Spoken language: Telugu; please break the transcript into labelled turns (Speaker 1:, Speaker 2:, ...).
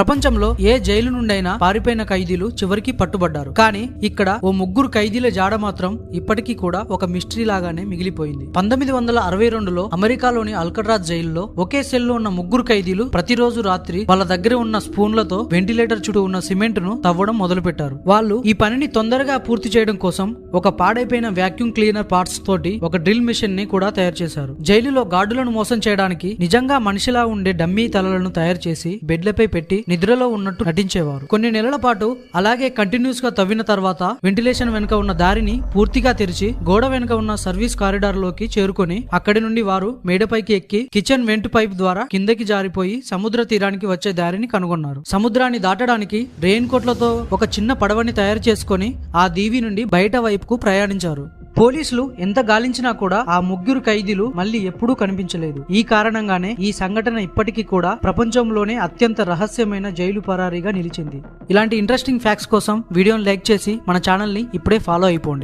Speaker 1: ప్రపంచంలో ఏ జైలు నుండైనా పారిపోయిన ఖైదీలు చివరికి పట్టుబడ్డారు. కానీ ఇక్కడ ఓ ముగ్గురు ఖైదీల జాడ మాత్రం ఇప్పటికీ కూడా ఒక మిస్టరీ లాగానే మిగిలిపోయింది. పంతొమ్మిది వందల అరవై రెండులో అమెరికాలోని అల్కట్రాజ్ జైల్లో ఒకే సెల్లో ఉన్న ముగ్గురు ఖైదీలు ప్రతిరోజు రాత్రి వాళ్ళ దగ్గర ఉన్న స్పూన్లతో వెంటిలేటర్ చుట్టూ ఉన్న సిమెంట్ను తవ్వడం మొదలుపెట్టారు. వాళ్ళు ఈ పనిని తొందరగా పూర్తి చేయడం కోసం ఒక పాడైపోయిన వ్యాక్యూమ్ క్లీనర్ పార్ట్స్ తోటి ఒక డ్రిల్ మిషన్ని కూడా తయారు చేశారు. జైలులో గార్డులను మోసం చేయడానికి నిజంగా మనిషిలా ఉండే డమ్మీ తలలను తయారు చేసి బెడ్లపై పెట్టి నిద్రలో ఉన్నట్టు నటించేవారు. కొన్ని నెలల పాటు అలాగే కంటిన్యూస్గా తవ్విన తర్వాత వెంటిలేషన్ వెనుక ఉన్న దారిని పూర్తిగా తెరిచి గోడ వెనుక ఉన్న సర్వీస్ కారిడార్లోకి చేరుకొని అక్కడి నుండి వారు మేడపైకి ఎక్కి కిచెన్ వెంట్ పైప్ ద్వారా కిందకి జారిపోయి సముద్ర తీరానికి వచ్చే దారిని కనుగొన్నారు. సముద్రాన్ని దాటడానికి రెయిన్ కోట్లతో ఒక చిన్న పడవని తయారు చేసుకొని ఆ దీవి నుండి బయట వైపుకు ప్రయాణించారు. పోలీసులు ఎంత గాలించినా కూడా ఆ ముగ్గురు ఖైదీలు మళ్ళీ ఎప్పుడూ కనిపించలేదు. ఈ కారణంగానే ఈ సంఘటన ఇప్పటికీ కూడా ప్రపంచంలోనే అత్యంత రహస్యమైన జైలు పరారీగా నిలిచింది. ఇలాంటి ఇంట్రెస్టింగ్ ఫ్యాక్ట్స్ కోసం వీడియోని లైక్ చేసి మన ఛానల్ని ఇప్పుడే ఫాలో అయిపోండి.